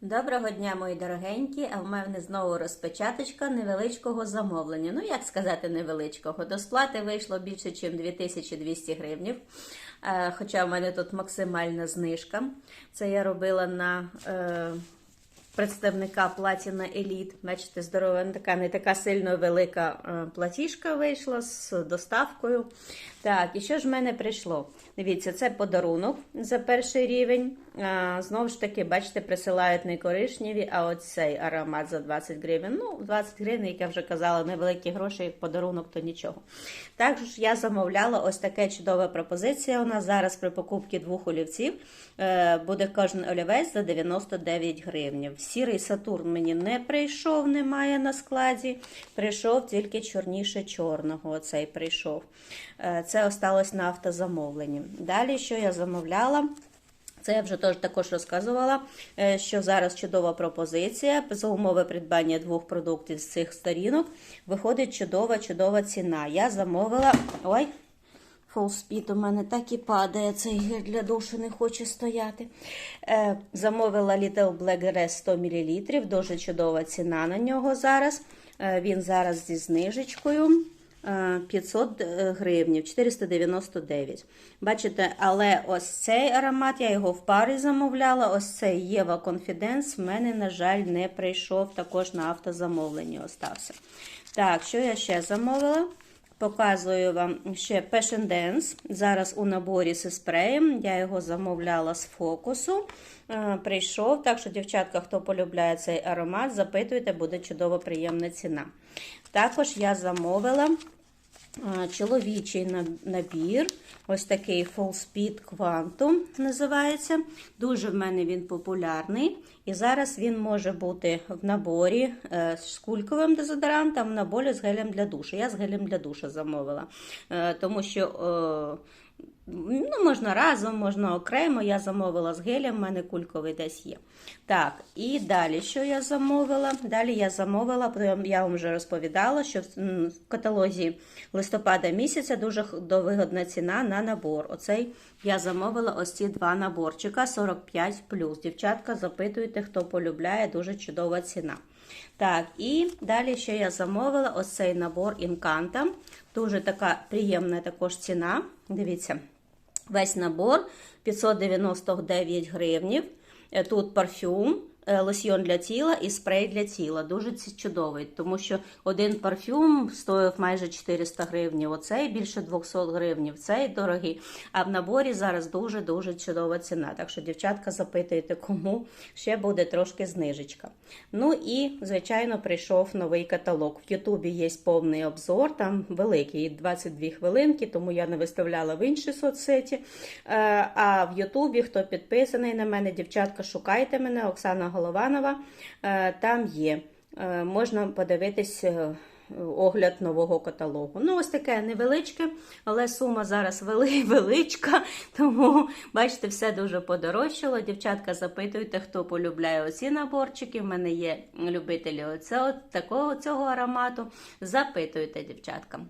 Доброго дня, мої дорогенькі! А в мене знову розпечаточка невеличкого замовлення. Ну, як сказати, невеличкого. До сплати вийшло більше, ніж 2200 гривнів. Е, Хоча в мене тут максимальна знижка. Це я робила на е, представника Platina Elite. Бачите, здорова, не така, не така сильно велика е, платіжка вийшла з доставкою. Так, і що ж в мене прийшло? Дивіться, це подарунок за перший рівень. Знову ж таки, бачите, присилають не коричневі, а оцей аромат за 20 гривень. Ну, 20 гривень, як я вже казала, невеликі гроші, подарунок, то нічого. Також я замовляла ось таке чудова пропозиція. У нас зараз при покупці двох олівців е, буде кожен олівець за 99 гривень. Сірий Сатурн мені не прийшов, немає на складі. Прийшов тільки чорніше чорного. Оцей прийшов. Е, Це осталось на автозамовленні. Далі, що я замовляла? Це я вже також розказувала, е, що зараз чудова пропозиція. За умови придбання двох продуктів з цих сторінок виходить чудова, чудова ціна. Я замовила. Ой, фолспіт у мене так і падає. Цей гель для душу не хоче стояти. Е, Замовила Little Black Rest 100 мл. Дуже чудова ціна на нього зараз. Е, Він зараз зі знижечкою. 500 гривнів, 499. Бачите, але ось цей аромат, я його в парі замовляла. Ось цей Єва Confidence в мене, на жаль, не прийшов. Також на автозамовленні остався. Так, що я ще замовила? Показую вам ще Passion Dance. Зараз у наборі зі спреєм. Я його замовляла з фокусу. Е, Прийшов. Так що, дівчатка, хто полюбляє цей аромат, запитуйте, буде чудово приємна ціна. Також я замовила чоловічий набір. Ось такий Full Speed Quantum називається. Дуже в мене він популярний. І зараз він може бути в наборі е, з кульковим дезодорантом, в наборі з гелем для душу. Я з гелем для душу замовила. Е, Тому що. Ну, можна разом, можна окремо. Я замовила з гелем, в мене кульковий десь є. Так, і далі, що я замовила? Далі я замовила, я вам вже розповідала, що в каталозі листопада місяця дуже вигодна ціна на набор. Оцей я замовила ось ці два наборчика 45. Дівчатка, запитуйте, хто полюбляє, дуже чудова ціна. Так, і далі ще я замовила ось цей набор Інканта. Дуже така приємна також ціна. Дивіться. Весь набор 599 гривнів. Е, Тут парфюм, лосьйон для тіла і спрей для тіла. Дуже чудовий, тому що один парфюм стоїв майже 400 гривень, оцей більше 200 гривень, цей дорогий. А в наборі зараз дуже-дуже чудова ціна. Так що, дівчатка, запитуйте, кому ще буде трошки знижечка. Ну і, звичайно, прийшов новий каталог. В Ютубі є повний обзор, там великий, 22 хвилинки, тому я не виставляла в інші соцсеті. Е, А в Ютубі, хто підписаний на мене, дівчатка, шукайте мене, Оксана Голованова, е, там є. Е, Можна подивитись. е, Огляд нового каталогу. Ну, ось таке невеличке, але сума зараз вели, величка, тому бачите, все дуже подорожчало. Дівчатка, запитуйте, хто полюбляє оці наборчики. В мене є любителі оцього, такого цього аромату. Запитуйте, дівчатка.